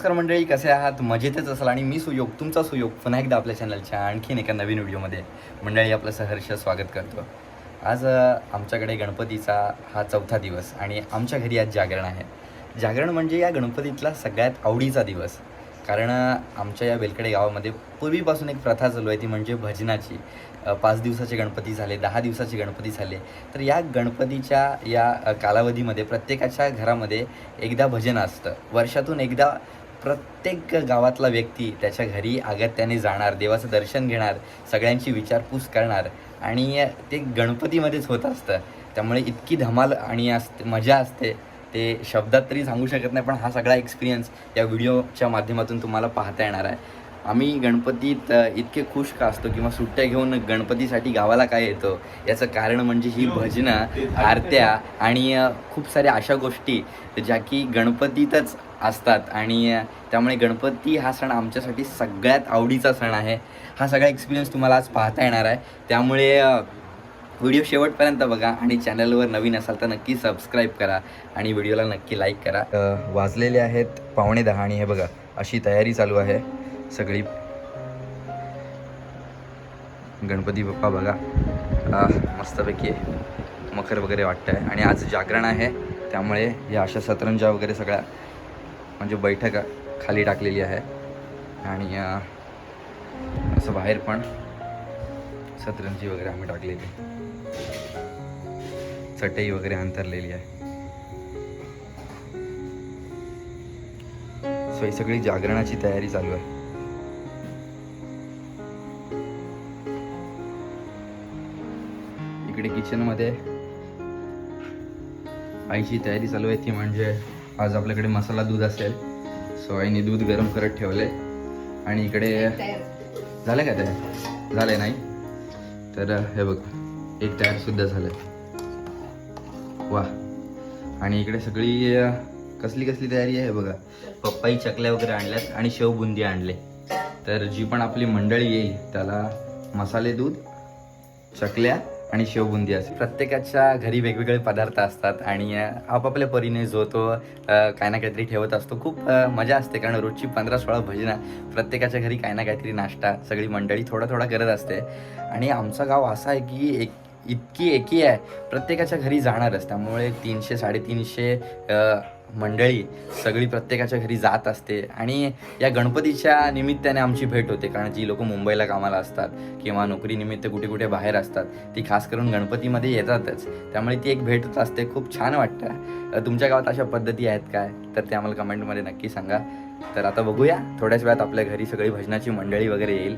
नमस्कार मंडळी कसे आहात? मजेतच असाल आणि मी सुयोग तुमचा सुयोग पुन्हा एकदा आपल्या चॅनलच्या आणखीन एका नवीन व्हिडिओमध्ये मंडळी आपलं सहर्ष स्वागत करतो. आज आमच्याकडे गणपतीचा हा चौथा दिवस आणि आमच्या घरी आज जागरण आहे. जागरण म्हणजे या गणपतीतला सगळ्यात आवडीचा दिवस. कारण आमच्या या वेलकडे गावामध्ये पूर्वीपासून एक प्रथा चालू आहे ती म्हणजे भजनाची. पाच दिवसाचे गणपती झाले दहा दिवसाचे गणपती झाले. तर या गणपतीच्या या कालावधीमध्ये प्रत्येकाच्या घरामध्ये एकदा भजन असतं. वर्षातून एकदा प्रत्येक गावातला व्यक्ती त्याच्या घरी अगत्याने जाणार देवाचं दर्शन घेणार सगळ्यांची विचारपूस करणार आणि ते गणपतीमध्येच होत असतं. त्यामुळे इतकी धमाल आणि असते मजा असते. ते शब्दात तरी सांगू शकत नाही पण हा सगळा एक्सपिरियन्स या व्हिडिओच्या माध्यमातून तुम्हाला पाहता येणार आहे. आम्ही गणपतीत इतके खुश का असतो किंवा सुट्ट्या घेऊन गणपतीसाठी गावाला काय येतो? याचं कारण म्हणजे ही भजनं आरत्या आणि खूप साऱ्या अशा गोष्टी ज्या की गणपतीतच असतात. आणि त्यामुळे गणपती हा सण आमच्यासाठी सगळ्यात आवडीचा सण आहे. हा सगळा एक्सपिरियन्स तुम्हाला आज पाहता येणार आहे. त्यामुळे व्हिडिओ शेवटपर्यंत बघा आणि चॅनलवर नवीन असाल तर नक्की सबस्क्राईब करा आणि व्हिडिओला नक्की लाईक करा. वाजलेले आहेत पावणे दहा आणि हे बघा अशी तयारी चालू आहे. सगळी. गणपती बाप्पा बघा. आ, मस्तपैकी मखर वगैरे वाटतं आहे आणि आज जागरण आहे. त्यामुळे या अशा सतरंजा वगैरे सगळ्या म्हणजे बैठक खाली टाकलेली आहे. आणि असं बाहेर पण सतरंजी वगैरे आम्ही टाकलेली. आहे. चटई वगैरे अंतरलेली आहे. सो ही सगळी जागरणाची तयारी चालू आहे. किचनमध्ये आईची तयारी चालू आहे ती म्हणजे आज आपल्याकडे मसाला दूध असेल. सो आईने दूध गरम करत ठेवले आणि इकडे झालं का त्या झालंय नाही? तर हे बघ एक तयार सुद्धा झालं वा आणि इकडे सगळी कसली कसली तयारी आहे हे बघा. पप्पाई चकल्या वगैरे आणल्यात आणि शेव बुंदी आणले. तर जी पण आपली मंडळी येईल त्याला मसाले दूध चकल्या आणि शेवबुंदी असते. प्रत्येकाच्या घरी वेगवेगळे पदार्थ असतात आणि आपापल्या परीने जो तो काही ना काहीतरी ठेवत असतो. खूप मजा असते कारण रोजची पंधरा सोळा भजनं प्रत्येकाच्या घरी काही ना काहीतरी नाश्ता सगळी मंडळी थोडा थोडा करत असते. आणि आमचं गाव असं आहे की एक इतकी एकी आहे प्रत्येकाच्या घरी जाणारच त्यामुळे तीनशे साडेतीनशे मंडळी सगळी प्रत्येकाच्या घरी जात असते आणि या गणपतीच्या निमित्ताने आमची भेट होते. कारण जी लोक मुंबईला कामाला असतात किंवा नोकरीनिमित्त कुठे कुठे बाहेर असतात ती खास करून गणपतीमध्ये येतातच. त्यामुळे ती एक भेट असते. खूप छान वाटतं. तुमच्या गावात अशा पद्धती आहेत काय? तर ते आम्हाला कमेंटमध्ये नक्की सांगा. तर आता बघूया. थोड्याच वेळात आपल्या घरी सगळी भजनाची मंडळी वगैरे येईल.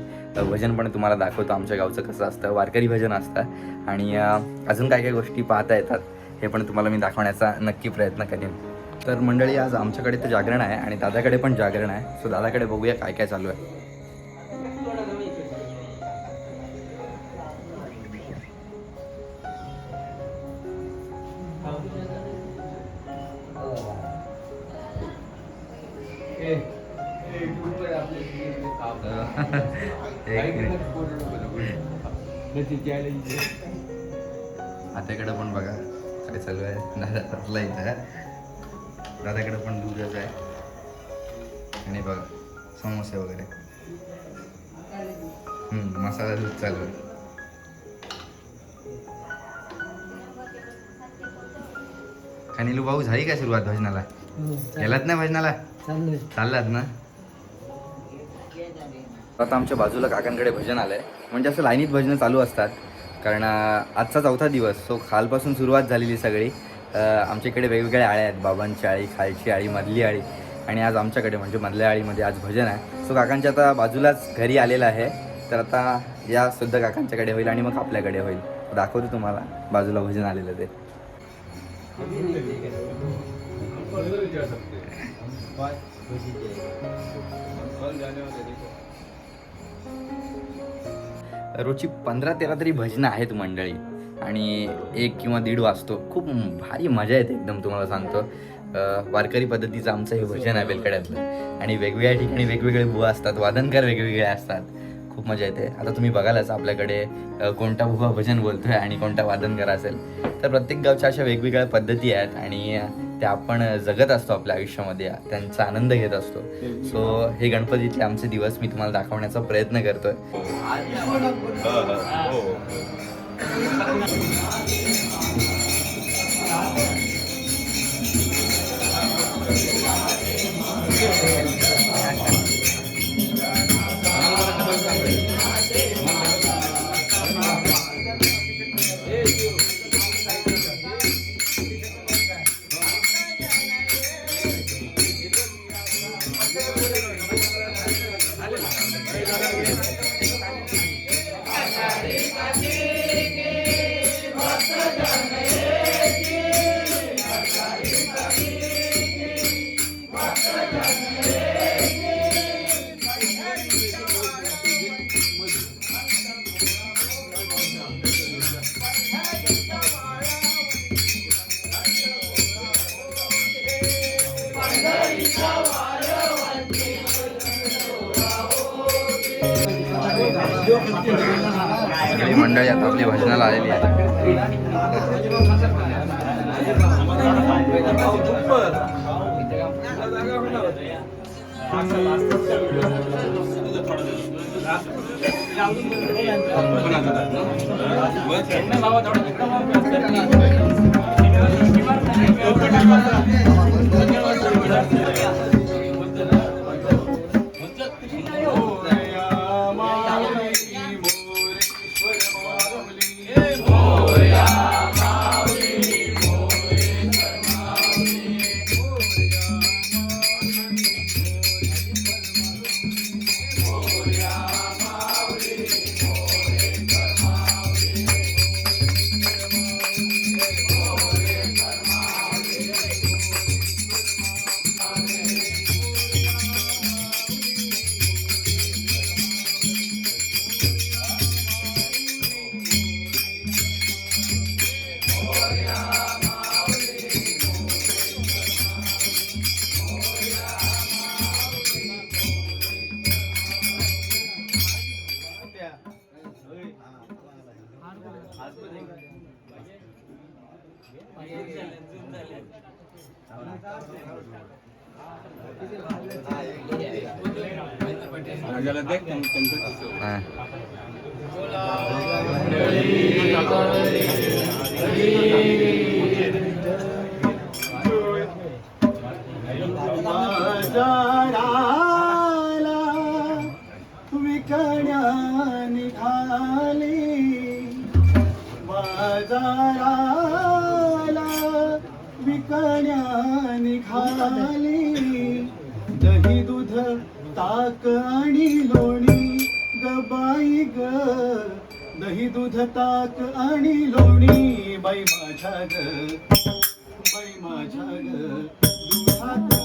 भजन पण तुम्हाला दाखवतो. आमच्या गावचं कसं असतं? वारकरी भजन असतं. आणि अजून काय काय गोष्टी पाहता येतात हे पण तुम्हाला मी दाखवण्याचा नक्की प्रयत्न करेन. तर मंडळी आज आमच्याकडे तर जागरण आहे आणि दादाकडे पण जागरण आहे. सो दादाकडे बघूया काय काय चालू आहे. आता इकडे पण बघा काय चालू आहे. दादा बसला इथं. दादाकडे पण दूधच आहे. आणि बघा समोसे वगैरे. मसाला दूध चालू आहे. खनिलू भाऊ झाली का सुरुवात भजनाला? गेलात ना भजनाला? चाललात ना? आता आमच्या बाजूला काकांकडे भजन आलंय. म्हणजे असं लाईनीत भजनं चालू असतात. कारण आजचा चौथा दिवस सो खालपासून सुरुवात झालेली सगळी. आमच्या इकडे वेगवेगळ्या आळ्या आहेत. बाबांची आळी खालची आळी मधली आळी. आणि आज आमच्याकडे म्हणजे मधल्या आळीमध्ये आज भजन आहे. सो काकांच्या आता बाजूलाच घरी आलेलं आहे. तर आता या सुद्धा काकांच्याकडे होईल आणि मग आपल्याकडे होईल. दाखवतो तुम्हाला. बाजूला भजन आलेलं ते. रोजची पंधरा तेरा तरी भजनं आहेत मंडळी. आणि एक किंवा दीड वाजतो. खूप भारी मजा येते एकदम तुम्हाला सांगतो. वारकरी पद्धतीचं आमचं हे भजन आहे बेलकड्यातलं. आणि वेगवेगळ्या ठिकाणी वेगवेगळे बुवा असतात वादनकार वेगवेगळे असतात. खूप मजा येते. आता तुम्ही बघालच आपल्याकडे कोणता बुवा भजन बोलतोय आणि कोणता वादनकार असेल. तर प्रत्येक गावच्या अशा वेगवेगळ्या पद्धती आहेत आणि त्या आपण जगत असतो आपल्या आयुष्यामध्ये. त्यांचा आनंद घेत असतो. सो हे गणपतीचे आमचे दिवस मी तुम्हाला दाखवण्याचा प्रयत्न करतोय. हो, हो. Thank you. सगळी मंडळी आता आपली भजनाला आलेली आहे Obrigado. निघाली. निघाली. दही दूध ताक आणि लोणी बाई ग. दही दूध ताक आणि लोणी. बाई माझ्या ग. बाई माझ्या ग. दुधात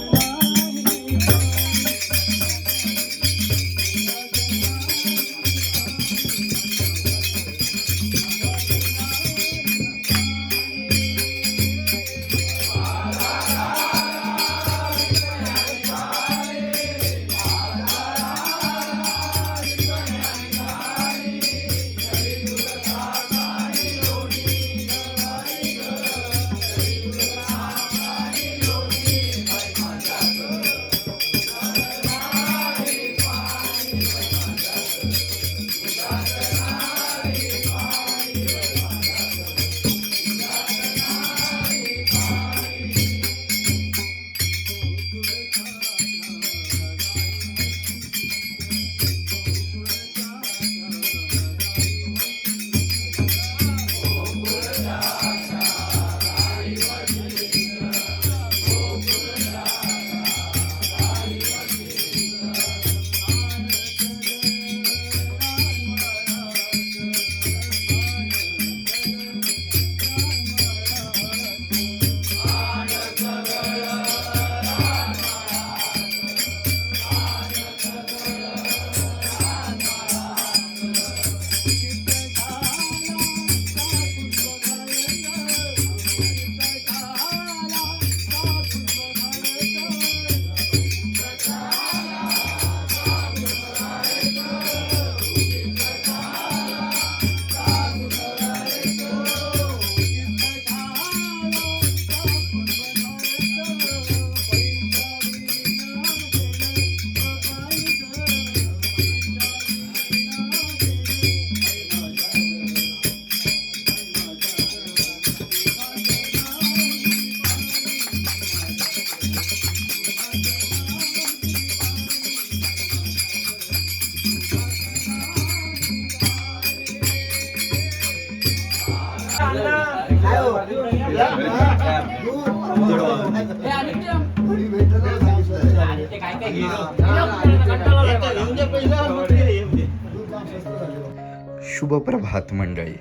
शुभ प्रभात मंडळी.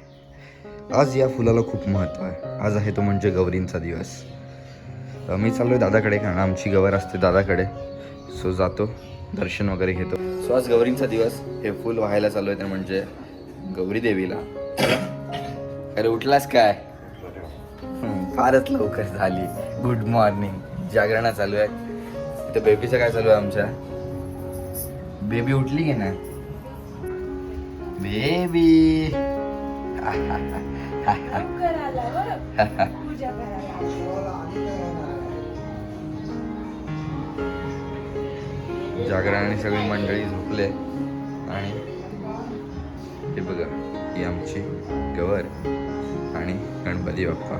आज या फुलाला खूप महत्त्व आहे. आज आहे तो म्हणजे गौरींचा दिवस. मी चाललो आहे दादाकडे कारण आमची गवर असते दादाकडे. सो जातो दर्शन वगैरे घेतो. सो आज गौरींचा दिवस. हे फुल व्हायला चालू आहे ते म्हणजे गौरी देवीला. अरे उठलास काय? फारच लवकर झाली. गुड मॉर्निंग जागरणा चालू आहे. तर बेबीचं काय चालू आहे आमच्या? बेबी उठली की ना बेबी जागरणाने सगळी मंडळी झोपले. आणि हे बघा ही आमची गवर आणि Ganpati Bappa.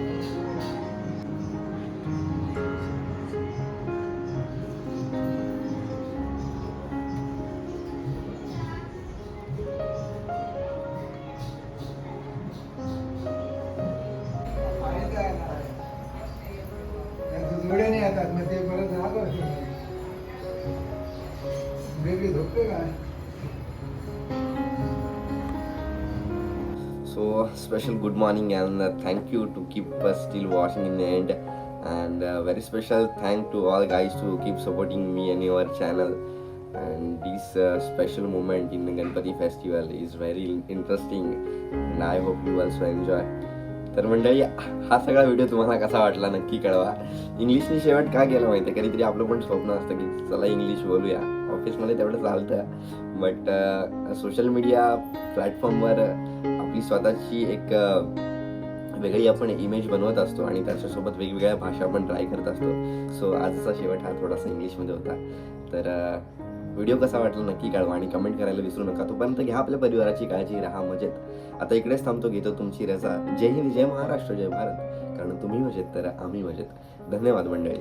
special good morning and uh, thank you to keep uh, still watching in the end and uh, very special thank to all guys to keep supporting me and your channel and this uh, special moment in the Ganpati festival is very interesting and I hope you also enjoy. तर मंडळी हा सगळा video तुम्हाला कसा वाटला नक्की कळवा इंग्लिशने शेवट का गेला माहिती आहे कधीतरी आपलं पण स्वप्न असतं की चला इंग्लिश बोलूया ऑफिसमध्ये तेवढं चालतं बट सोशल मीडिया प्लॅटफॉर्मवर आपली स्वतःची एक वेगळी आपण इमेज बनवत असतो आणि त्याच्यासोबत वेगवेगळ्या भाषा पण ट्राय करत असतो. सो आजचा शेवट हा थोडासा इंग्लिशमध्ये होता. तर व्हिडिओ कसा वाटला नक्की कळवा आणि कमेंट करायला विसरू नका. तोपर्यंत घ्या आपल्या परिवाराची काळजी राहा मजेत. आता इकडेच थांबतो घेतो तुमची रजा. जय हिंद जय महाराष्ट्र जय भारत. कारण तुम्ही मजेत तर आम्ही मजेत. धन्यवाद मंडळी.